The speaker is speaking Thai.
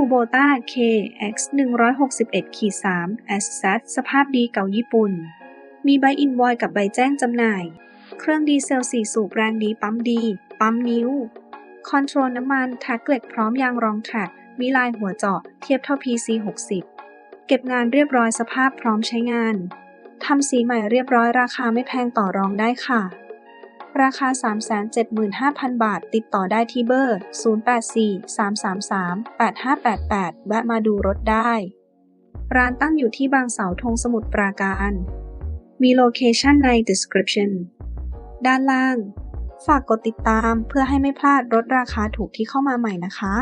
Kubota KX 161ขีด3 a s s e t สภาพดีเก่าญี่ปุ่น มีใบอินวอยกับใบแจ้งจำหน่าย เครื่องดีเซล 4 สูบแรงดีปั๊มดี ปั๊มนิ้ว คอนโทรลน้ำมันแท็กเหล็กพร้อมยางรองแทร็กมีลายหัวเจาะเทียบเท่า PC 60 เก็บงานเรียบร้อยสภาพพร้อมใช้งาน ทำสีใหม่เรียบร้อยราคาไม่แพงต่อรองได้ค่ะ ราคา 375,000 บาท ติดต่อได้ที่เบอร์ 0843338588 แวะมาดูรถได้ ร้านตั้งอยู่ที่บางเสาธงสมุทรปราการ มีโลเคชั่นใน description ด้านล่าง ฝากกดติดตามเพื่อให้ไม่พลาดรถราคาถูกที่เข้ามาใหม่นะคะ